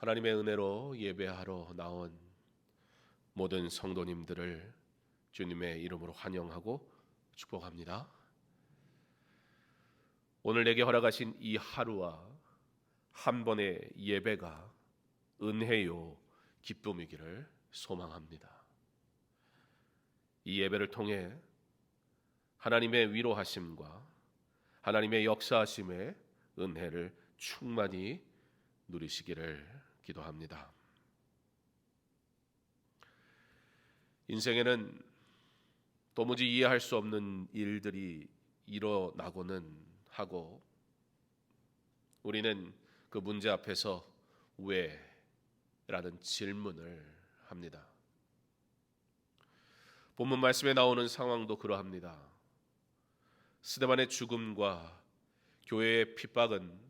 하나님의 은혜로 예배하러 나온 모든 성도님들을 주님의 이름으로 환영하고 축복합니다. 오늘 내게 허락하신 이 하루와 한 번의 예배가 은혜요 기쁨이기를 소망합니다. 이 예배를 통해 하나님의 위로하심과 하나님의 역사하심의 은혜를 충만히 누리시기를 기도합니다. 인생에는 도무지 이해할 수 없는 일들이 일어나고는 하고 우리는 그 문제 앞에서 왜 라는 질문을 합니다. 본문 말씀에 나오는 상황도 그러합니다. 스데반의 죽음과 교회의 핍박은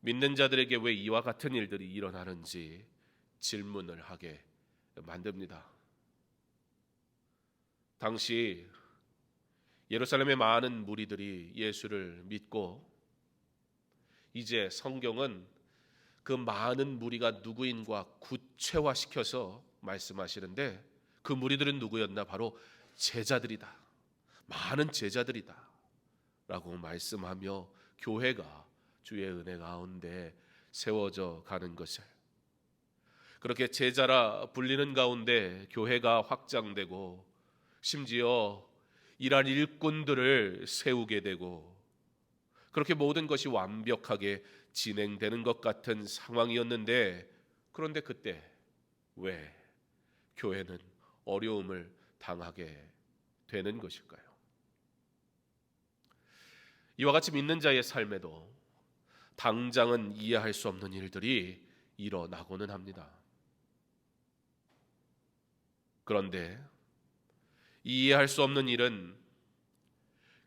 믿는 자들에게 왜 이와 같은 일들이 일어나는지 질문을 하게 만듭니다. 당시 예루살렘의 많은 무리들이 예수를 믿고 이제 성경은 그 많은 무리가 누구인과 구체화시켜서 말씀하시는데 그 무리들은 누구였나 바로 제자들이다. 많은 제자들이다. 라고 말씀하며 교회가 주의 은혜 가운데 세워져 가는 것을 그렇게 제자라 불리는 가운데 교회가 확장되고 심지어 이러한 일꾼들을 세우게 되고 그렇게 모든 것이 완벽하게 진행되는 것 같은 상황이었는데 그런데 그때 왜 교회는 어려움을 당하게 되는 것일까요? 이와 같이 믿는 자의 삶에도 당장은 이해할 수 없는 일들이 일어나고는 합니다. 그런데 이해할 수 없는 일은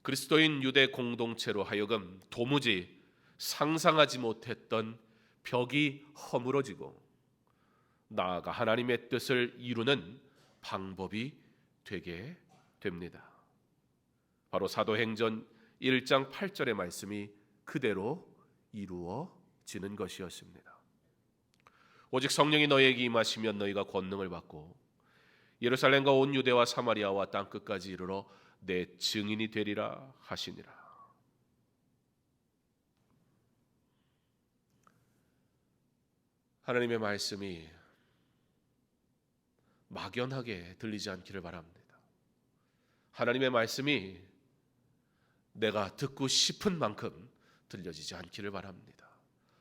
그리스도인 유대 공동체로 하여금 도무지 상상하지 못했던 벽이 허물어지고 나아가 하나님의 뜻을 이루는 방법이 되게 됩니다. 바로 사도행전 1장 8절의 말씀이 그대로 이루어지는 것이었습니다. 오직 성령이 너희에게 임하시면 너희가 권능을 받고 예루살렘과 온 유대와 사마리아와 땅 끝까지 이르러 내 증인이 되리라 하시니라. 하나님의 말씀이 막연하게 들리지 않기를 바랍니다. 하나님의 말씀이 내가 듣고 싶은 만큼 들려지지 않기를 바랍니다.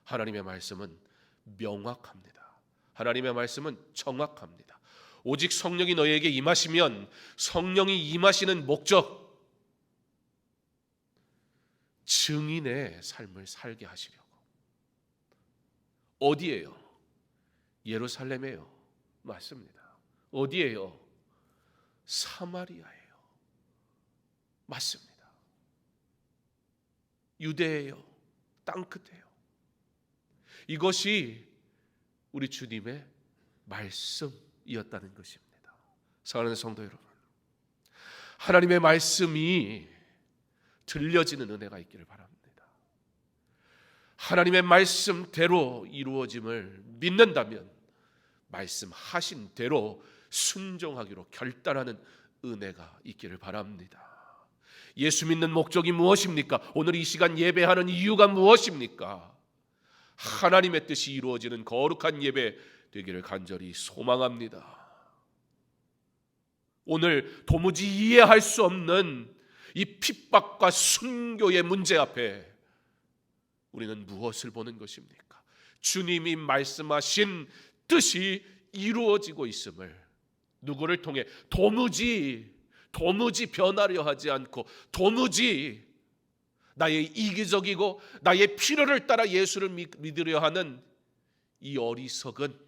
하나님의 말씀은 명확합니다. 하나님의 말씀은 정확합니다. 오직 성령이 너희에게 임하시면 성령이 임하시는 목적 증인의 삶을 살게 하시려고 어디에요? 예루살렘에요. 맞습니다. 어디에요? 사마리아예요. 맞습니다. 유대예요. 땅 끝에요. 이것이 우리 주님의 말씀이었다는 것입니다. 사랑하는 성도 여러분. 하나님의 말씀이 들려지는 은혜가 있기를 바랍니다. 하나님의 말씀대로 이루어짐을 믿는다면 말씀하신 대로 순종하기로 결단하는 은혜가 있기를 바랍니다. 예수 믿는 목적이 무엇입니까? 오늘 이 시간 예배하는 이유가 무엇입니까? 하나님의 뜻이 이루어지는 거룩한 예배 되기를 간절히 소망합니다. 오늘 도무지 이해할 수 없는 이 핍박과 순교의 문제 앞에 우리는 무엇을 보는 것입니까? 주님이 말씀하신 뜻이 이루어지고 있음을 누구를 통해 도무지 도무지 변하려 하지 않고 도무지 나의 이기적이고 나의 필요를 따라 예수를 믿으려 하는 이 어리석은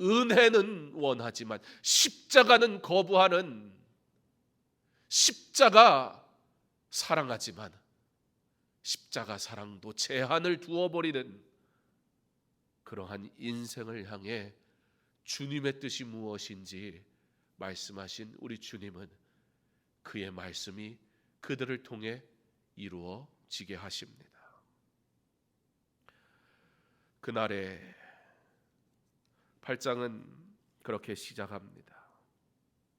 은혜는 원하지만 십자가는 거부하는 십자가 사랑하지만 십자가 사랑도 제한을 두어버리는 그러한 인생을 향해 주님의 뜻이 무엇인지 말씀하신 우리 주님은 그의 말씀이 그들을 통해 이루어지게 하십니다. 그날에 8장은 그렇게 시작합니다.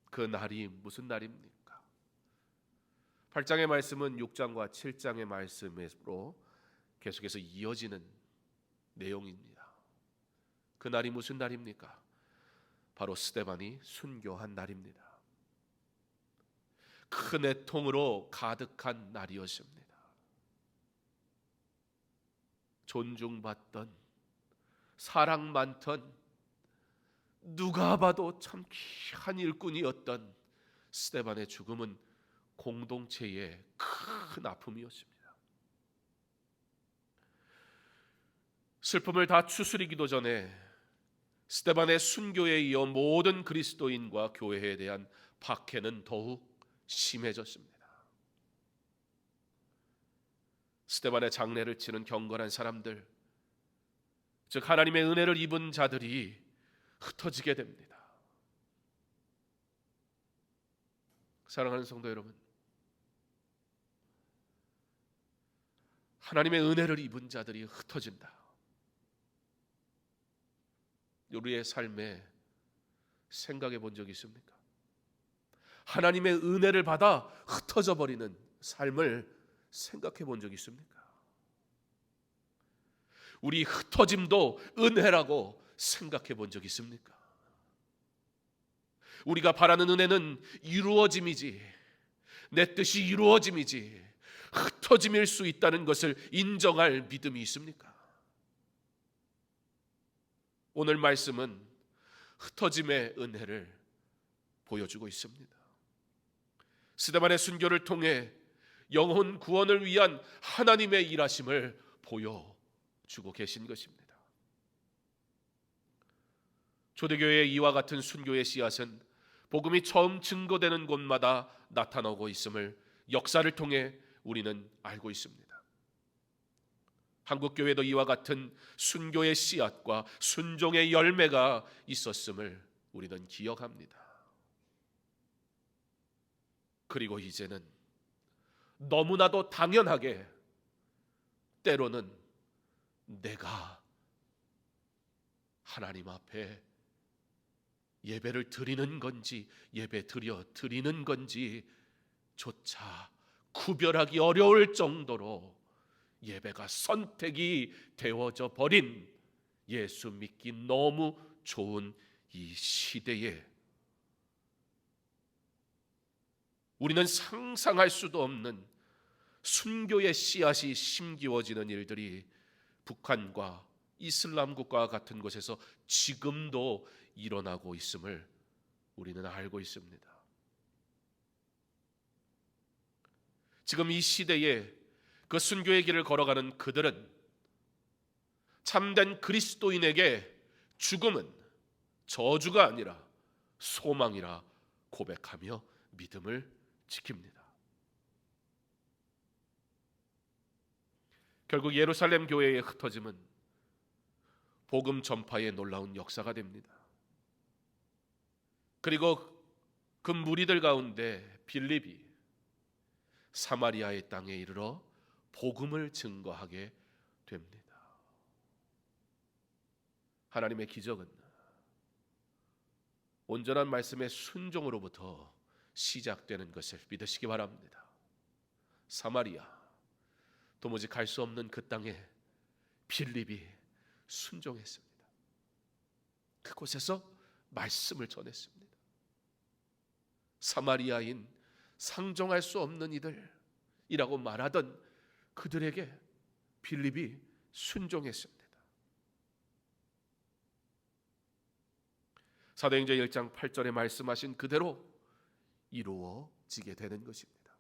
그 날이 무슨 날입니까? 8장의 말씀은 6장과 7장의 말씀으로 계속해서 이어지는 내용입니다. 그 날이 무슨 날입니까? 바로 스테반이 순교한 날입니다. 큰 애통으로 가득한 날이었습니다. 존중받던 사랑 많던 누가 봐도 참 귀한 일꾼이었던 스테반의 죽음은 공동체의 큰 아픔이었습니다. 슬픔을 다 추스리기도 전에 스테반의 순교에 이어 모든 그리스도인과 교회에 대한 박해는 더욱 심해졌습니다. 스테반의 장례를 치는 경건한 사람들, 즉 하나님의 은혜를 입은 자들이 흩어지게 됩니다. 사랑하는 성도 여러분, 하나님의 은혜를 입은 자들이 흩어진다. 우리의 삶에 생각해 본 적 있습니까? 하나님의 은혜를 받아 흩어져 버리는 삶을 생각해 본 적 있습니까? 우리 흩어짐도 은혜라고 생각해 본 적 있습니까? 우리가 바라는 은혜는 이루어짐이지 내 뜻이 이루어짐이지 흩어짐일 수 있다는 것을 인정할 믿음이 있습니까? 오늘 말씀은 흩어짐의 은혜를 보여주고 있습니다. 스데반의 순교를 통해 영혼 구원을 위한 하나님의 일하심을 보여 주고 계신 것입니다. 초대교회의 이와 같은 순교의 씨앗은 복음이 처음 증거되는 곳마다 나타나고 있음을 역사를 통해 우리는 알고 있습니다. 한국 교회도 이와 같은 순교의 씨앗과 순종의 열매가 있었음을 우리는 기억합니다. 그리고 이제는 너무나도 당연하게 때로는 내가 하나님 앞에 예배를 드리는 건지 예배 드려 드리는 건지 조차 구별하기 어려울 정도로 예배가 선택이 되어져 버린 예수 믿기 너무 좋은 이 시대에 우리는 상상할 수도 없는 순교의 씨앗이 심기워지는 일들이 북한과 이슬람국과 같은 곳에서 지금도 일어나고 있음을 우리는 알고 있습니다. 지금 이 시대에 그 순교의 길을 걸어가는 그들은 참된 그리스도인에게 죽음은 저주가 아니라 소망이라 고백하며 믿음을 지킵니다. 결국 예루살렘 교회의 흩어짐은 복음 전파의 놀라운 역사가 됩니다. 그리고 그 무리들 가운데 빌립이 사마리아의 땅에 이르러 복음을 증거하게 됩니다. 하나님의 기적은 온전한 말씀의 순종으로부터 시작되는 것을 믿으시기 바랍니다. 사마리아 도무지 갈 수 없는 그 땅에 빌립이 순종했습니다. 그곳에서 말씀을 전했습니다. 사마리아인 상종할 수 없는 이들이라고 말하던 그들에게 빌립이 순종했습니다. 사도행전 1장 8절에 말씀하신 그대로 이루어지게 되는 것입니다.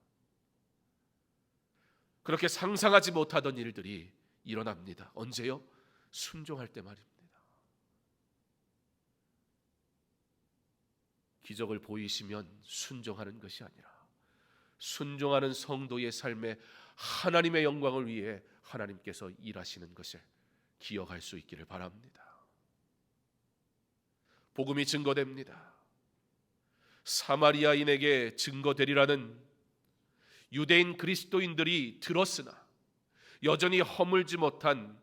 그렇게 상상하지 못하던 일들이 일어납니다. 언제요? 순종할 때 말입니다. 기적을 보이시면 순종하는 것이 아니라 순종하는 성도의 삶에 하나님의 영광을 위해 하나님께서 일하시는 것을 기억할 수 있기를 바랍니다. 복음이 증거됩니다. 사마리아인에게 증거되리라는 유대인 그리스도인들이 들었으나 여전히 허물지 못한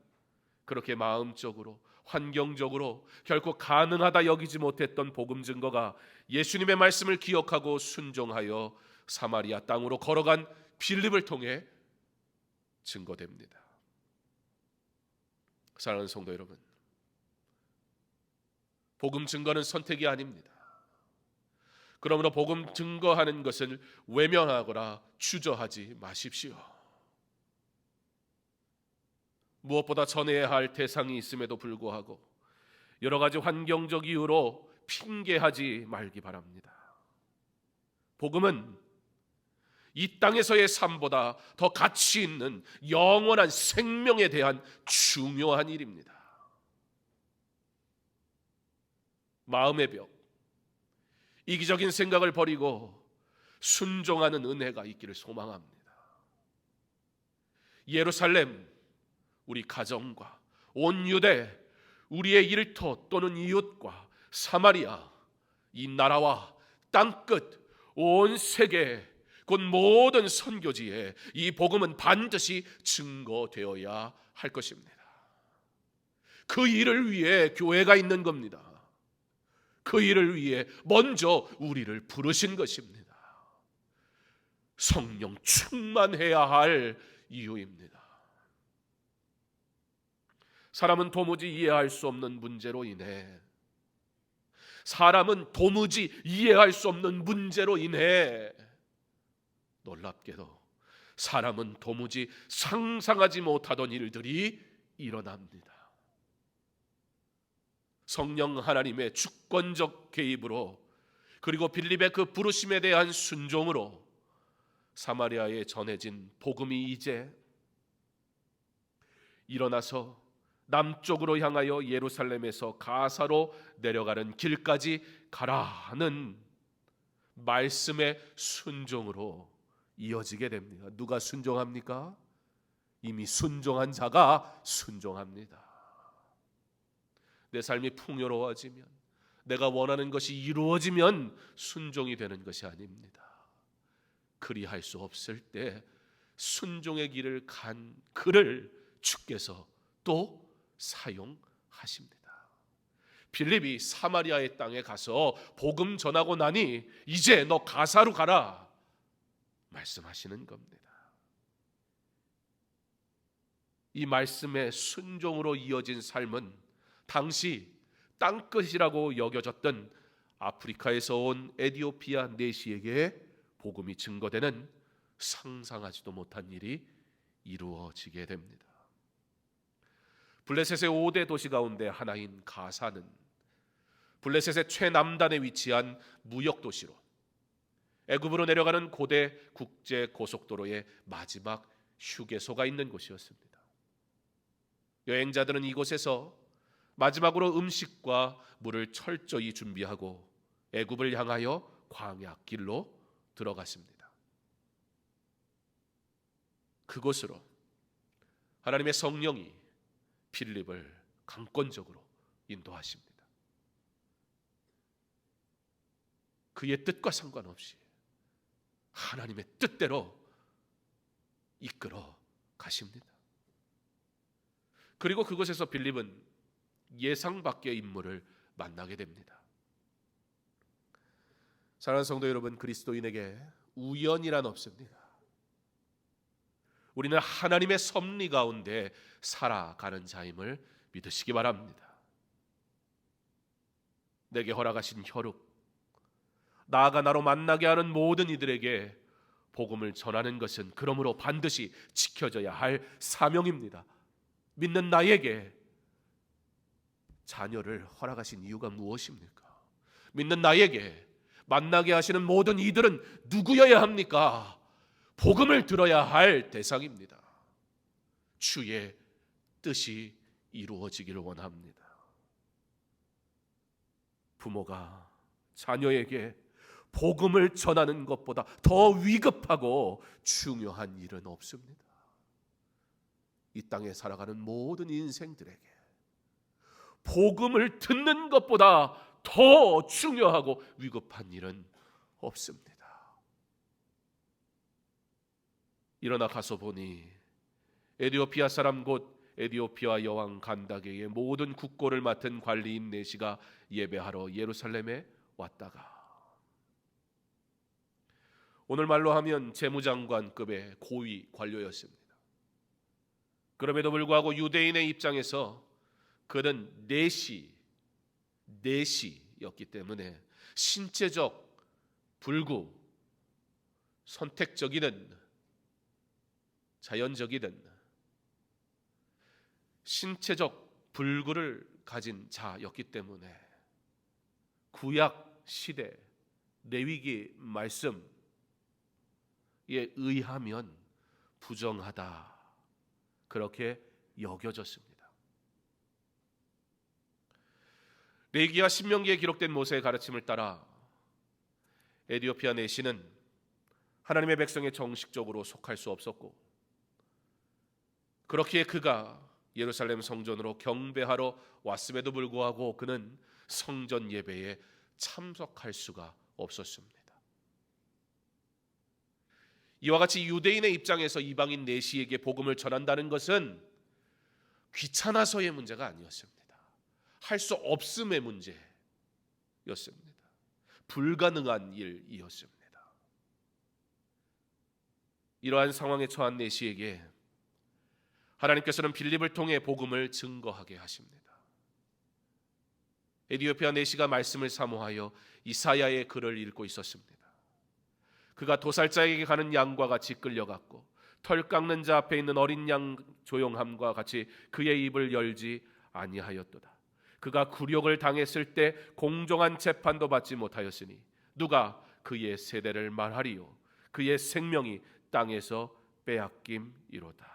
그 그렇게 마음적으로 환경적으로 결코 가능하다 여기지 못했던 복음 증거가 예수님의 말씀을 기억하고 순종하여 사마리아 땅으로 걸어간 빌립을 통해 증거됩니다. 사랑하는 성도 여러분, 복음 증거는 선택이 아닙니다. 그러므로 복음 증거하는 것을 외면하거나 주저하지 마십시오. 무엇보다 전해야 할 대상이 있음에도 불구하고 여러 가지 환경적 이유로 핑계하지 말기 바랍니다. 복음은 이 땅에서의 삶보다 더 가치 있는 영원한 생명에 대한 중요한 일입니다. 마음의 벽, 이기적인 생각을 버리고 순종하는 은혜가 있기를 소망합니다. 예루살렘, 우리 가정과 온 유대, 우리의 일터 또는 이웃과 사마리아, 이 나라와 땅끝, 온 세계, 곧 모든 선교지에 이 복음은 반드시 증거되어야 할 것입니다. 그 일을 위해 교회가 있는 겁니다. 그 일을 위해 먼저 우리를 부르신 것입니다. 성령 충만해야 할 이유입니다. 사람은 도무지 이해할 수 없는 문제로 인해 사람은 도무지 이해할 수 없는 문제로 인해 놀랍게도 사람은 도무지 상상하지 못하던 일들이 일어납니다. 성령 하나님의 주권적 개입으로 그리고 빌립의 그 부르심에 대한 순종으로 사마리아에 전해진 복음이 이제 일어나서 남쪽으로 향하여 예루살렘에서 가사로 내려가는 길까지 가라는 말씀의 순종으로 이어지게 됩니다. 누가 순종합니까? 이미 순종한 자가 순종합니다. 내 삶이 풍요로워지면 내가 원하는 것이 이루어지면 순종이 되는 것이 아닙니다. 그리할 수 없을 때 순종의 길을 간 그를 주께서 또 사용하십니다. 빌립이 사마리아의 땅에 가서 복음 전하고 나니 이제 너 가사로 가라 말씀하시는 겁니다. 이 말씀의 순종으로 이어진 삶은 당시 땅끝이라고 여겨졌던 아프리카에서 온 에디오피아 내시에게 복음이 증거되는 상상하지도 못한 일이 이루어지게 됩니다. 블레셋의 5대 도시 가운데 하나인 가사는 블레셋의 최남단에 위치한 무역 도시로 애굽으로 내려가는 고대 국제 고속도로의 마지막 휴게소가 있는 곳이었습니다. 여행자들은 이곳에서 마지막으로 음식과 물을 철저히 준비하고 애굽을 향하여 광야 길로 들어갔습니다. 그곳으로 하나님의 성령이 필립을 강권적으로 인도하십니다. 그의 뜻과 상관없이 하나님의 뜻대로 이끌어 가십니다. 그리고 그곳에서 빌립은 예상 밖의 인물을 만나게 됩니다. 사랑하는 성도 여러분, 그리스도인에게 우연이란 없습니다. 우리는 하나님의 섭리 가운데 살아가는 자임을 믿으시기 바랍니다. 내게 허락하신 혈육, 나아가 나로 만나게 하는 모든 이들에게 복음을 전하는 것은 그러므로 반드시 지켜져야 할 사명입니다. 믿는 나에게 자녀를 허락하신 이유가 무엇입니까? 믿는 나에게 만나게 하시는 모든 이들은 누구여야 합니까? 복음을 들어야 할 대상입니다. 주의 뜻이 이루어지기를 원합니다. 부모가 자녀에게 복음을 전하는 것보다 더 위급하고 중요한 일은 없습니다. 이 땅에 살아가는 모든 인생들에게 복음을 듣는 것보다 더 중요하고 위급한 일은 없습니다. 일어나 가서 보니 에디오피아 사람 곧 에디오피아 여왕 간다게의 모든 국고를 맡은 관리인 네시가 예배하러 예루살렘에 왔다가 오늘 말로 하면 재무장관급의 고위 관료였습니다. 그럼에도 불구하고 유대인의 입장에서 그는 내시 내시였기 때문에 신체적 불구 선택적이든 자연적이든 신체적 불구를 가진 자였기 때문에 구약 시대 레위기 말씀에 의하면 부정하다 그렇게 여겨졌습니다. 레기와 신명기에 기록된 모세의 가르침을 따라 에디오피아 내시는 하나님의 백성에 정식적으로 속할 수 없었고 그렇기에 그가 예루살렘 성전으로 경배하러 왔음에도 불구하고 그는 성전 예배에 참석할 수가 없었습니다. 이와 같이 유대인의 입장에서 이방인 내시에게 복음을 전한다는 것은 귀찮아서의 문제가 아니었습니다. 할 수 없음의 문제였습니다. 불가능한 일이었습니다. 이러한 상황에 처한 내시에게 하나님께서는 빌립을 통해 복음을 증거하게 하십니다. 에디오피아 내시가 말씀을 사모하여 이사야의 글을 읽고 있었습니다. 그가 도살자에게 가는 양과 같이 끌려갔고 털 깎는 자 앞에 있는 어린 양 조용함과 같이 그의 입을 열지 아니하였도다. 그가 굴욕을 당했을 때 공정한 재판도 받지 못하였으니 누가 그의 세대를 말하리요 그의 생명이 땅에서 빼앗김이로다.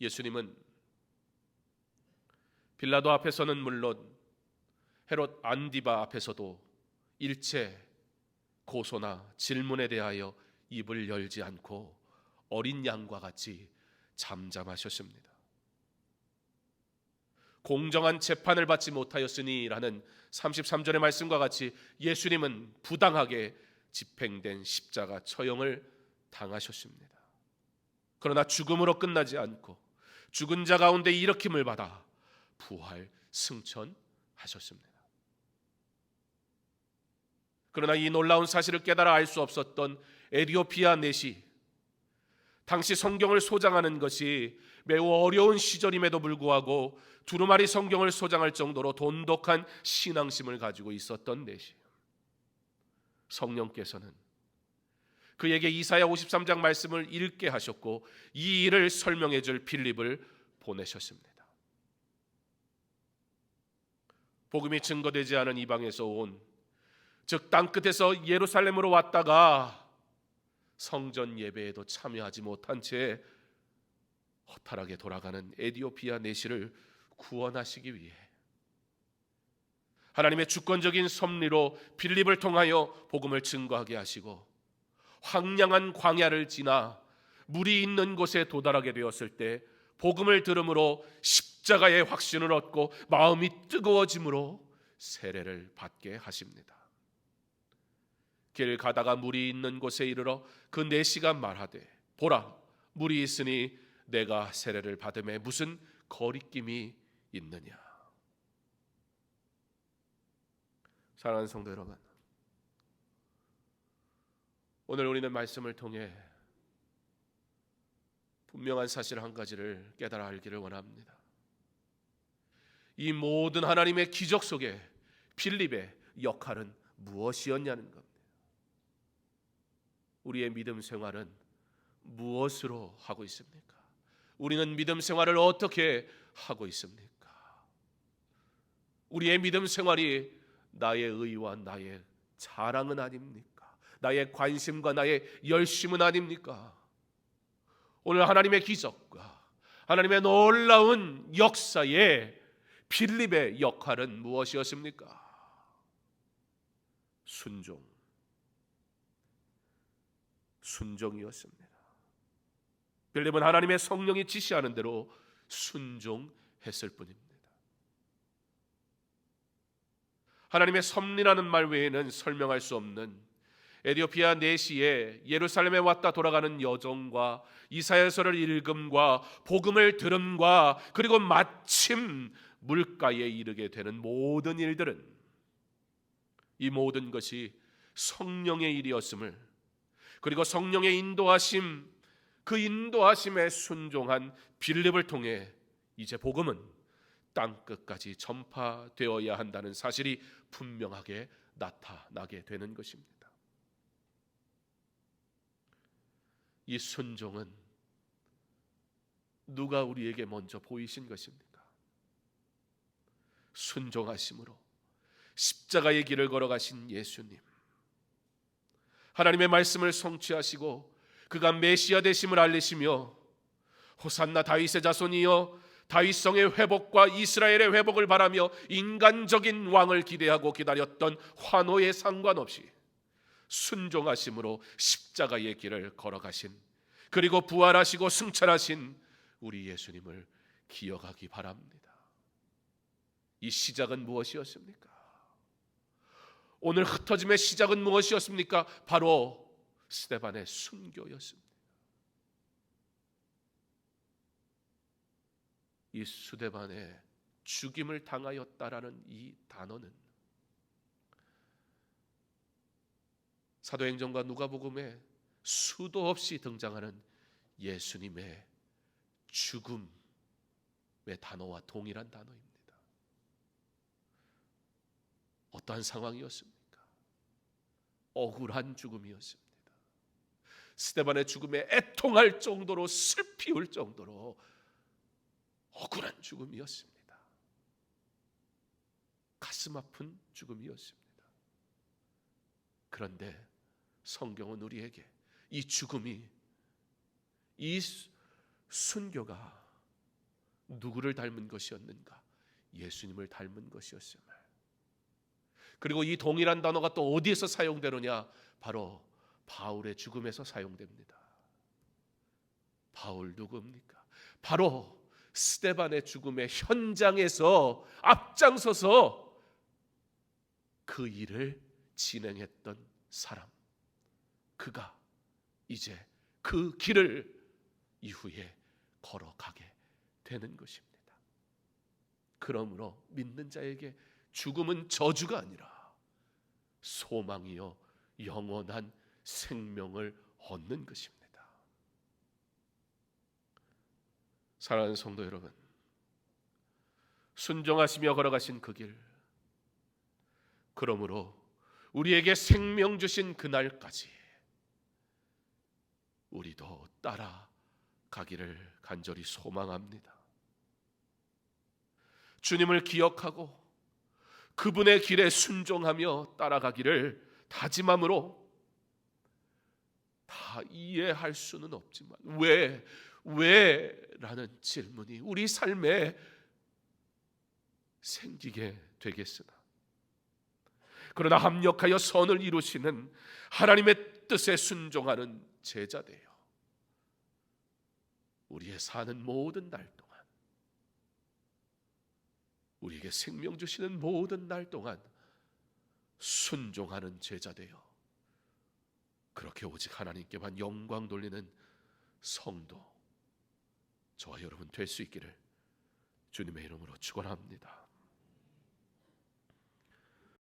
예수님은 빌라도 앞에서는 물론 헤롯 안디바 앞에서도 일체 고소나 질문에 대하여 입을 열지 않고 어린 양과 같이 잠잠하셨습니다. 공정한 재판을 받지 못하였으니라는 33절의 말씀과 같이 예수님은 부당하게 집행된 십자가 처형을 당하셨습니다. 그러나 죽음으로 끝나지 않고 죽은 자 가운데 일으킴을 받아 부활 승천하셨습니다. 그러나 이 놀라운 사실을 깨달아 알 수 없었던 에디오피아 내시 당시 성경을 소장하는 것이 매우 어려운 시절임에도 불구하고 두루마리 성경을 소장할 정도로 돈독한 신앙심을 가지고 있었던 내시 성령께서는 그에게 이사야 53장 말씀을 읽게 하셨고 이 일을 설명해 줄 필립을 보내셨습니다. 복음이 증거되지 않은 이방에서 온 즉 땅끝에서 예루살렘으로 왔다가 성전 예배에도 참여하지 못한 채 허탈하게 돌아가는 에디오피아 내시를 구원하시기 위해 하나님의 주권적인 섭리로 빌립을 통하여 복음을 증거하게 하시고 황량한 광야를 지나 물이 있는 곳에 도달하게 되었을 때 복음을 들음으로 십자가의 확신을 얻고 마음이 뜨거워짐으로 세례를 받게 하십니다. 길 가다가 물이 있는 곳에 이르러 그 내시가 말하되 보라 물이 있으니 내가 세례를 받음에 무슨 거리낌이 있느냐 사랑하는 성도 여러분 오늘 우리는 말씀을 통해 분명한 사실 한 가지를 깨달아 알기를 원합니다. 이 모든 하나님의 기적 속에 필립의 역할은 무엇이었냐는 겁니다. 우리의 믿음 생활은 무엇으로 하고 있습니까? 우리는 믿음 생활을 어떻게 하고 있습니까? 우리의 믿음 생활이 나의 의와 나의 자랑은 아닙니까? 나의 관심과 나의 열심은 아닙니까? 오늘 하나님의 기적과 하나님의 놀라운 역사에 필립의 역할은 무엇이었습니까? 순종. 순종이었습니다. 빌립은 하나님의 성령이 지시하는 대로 순종했을 뿐입니다. 하나님의 섭리라는 말 외에는 설명할 수 없는 에디오피아 내시에 예루살렘에 왔다 돌아가는 여정과 이사야서를 읽음과 복음을 들음과 그리고 마침 물가에 이르게 되는 모든 일들은 이 모든 것이 성령의 일이었음을 그리고 성령의 인도하심 그 인도하심에 순종한 빌립을 통해 이제 복음은 땅 끝까지 전파되어야 한다는 사실이 분명하게 나타나게 되는 것입니다. 이 순종은 누가 우리에게 먼저 보이신 것입니까? 순종하심으로 십자가의 길을 걸어가신 예수님. 하나님의 말씀을 성취하시고 그가 메시아 되심을 알리시며 호산나 다윗의 자손이여 다윗성의 회복과 이스라엘의 회복을 바라며 인간적인 왕을 기대하고 기다렸던 환호에 상관없이 순종하심으로 십자가의 길을 걸어가신 그리고 부활하시고 승천하신 우리 예수님을 기억하기 바랍니다. 이 시작은 무엇이었습니까? 오늘 흩어짐의 시작은 무엇이었습니까? 바로 스테반의 순교였습니다. 이 수데반의 죽임을 당하였다라는 이 단어는 사도행전과 누가복음에 수도 없이 등장하는 예수님의 죽음의 단어와 동일한 단어입니다. 어떠한 상황이었습니까? 억울한 죽음이었습니다. 스테반의 죽음에 애통할 정도로 슬피 울 정도로 억울한 죽음이었습니다. 가슴 아픈 죽음이었습니다. 그런데 성경은 우리에게 이 죽음이 이 순교가 누구를 닮은 것이었는가? 예수님을 닮은 것이었음을. 그리고 이 동일한 단어가 또 어디에서 사용되느냐? 바로 바울의 죽음에서 사용됩니다. 바울 누구입니까? 바로 스테반의 죽음의 현장에서 앞장서서 그 일을 진행했던 사람. 그가 이제 그 길을 이후에 걸어가게 되는 것입니다. 그러므로 믿는 자에게 죽음은 저주가 아니라 소망이요 영원한 생명을 얻는 것입니다. 사랑하는 성도 여러분, 순종하시며 걸어가신 그 길, 그러므로 우리에게 생명 주신 그날까지 우리도 따라 가기를 간절히 소망합니다. 주님을 기억하고 그분의 길에 순종하며 따라가기를 다짐함으로 다 이해할 수는 없지만 왜 왜라는 질문이 우리 삶에 생기게 되겠으나. 그러나 합력하여 선을 이루시는 하나님의 뜻에 순종하는 제자 되어 우리의 사는 모든 날 동안 우리에게 생명 주시는 모든 날 동안 순종하는 제자 되어 그렇게 오직 하나님께만 영광 돌리는 성도 저와 여러분 될 수 있기를 주님의 이름으로 축원합니다.